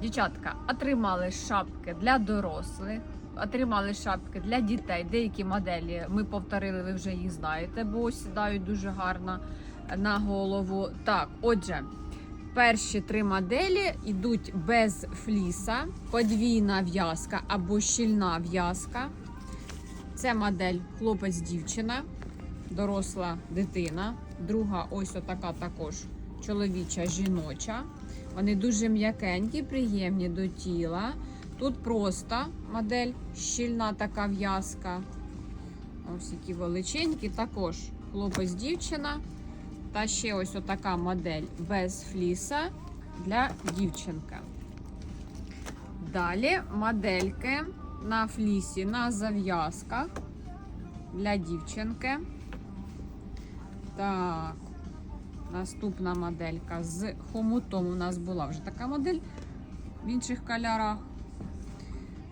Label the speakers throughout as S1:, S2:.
S1: Дівчатка, отримали шапки для дорослих, отримали шапки для дітей. Деякі моделі ми повторили, ви вже їх знаєте, бо сідають дуже гарно на голову. Так, отже, перші три моделі йдуть без фліса, подвійна в'язка або щільна в'язка. Це модель хлопець-дівчина, доросла дитина. Друга ось отака також чоловіча жіноча. Вони дуже м'якенькі, приємні до тіла. Тут просто модель щільна така в'язка. Ось які величенькі. Також хлопець-дівчина. Та ще ось отака модель без фліса для дівчинки. Далі модельки на флісі на зав'язках для дівчинки. Так, наступна моделька з хомутом. У нас була вже така модель в інших кольорах.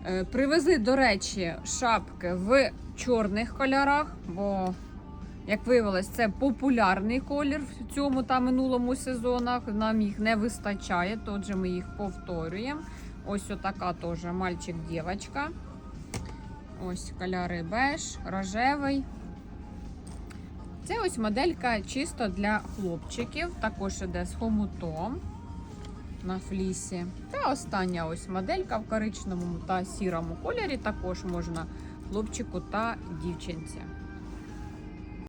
S1: Е, Привезли, до речі, шапки в чорних кольорах, бо, як виявилось, це популярний колір в цьому та минулому сезонах. Нам їх не вистачає, тож ми їх повторюємо. Ось отака теж мальчик-дівчинка. Ось кольори беж, рожевий. Це ось моделька чисто для хлопчиків. Також іде з хомутом на флісі. Та остання ось моделька в коричневому та сірому кольорі. Також можна хлопчику та дівчинці.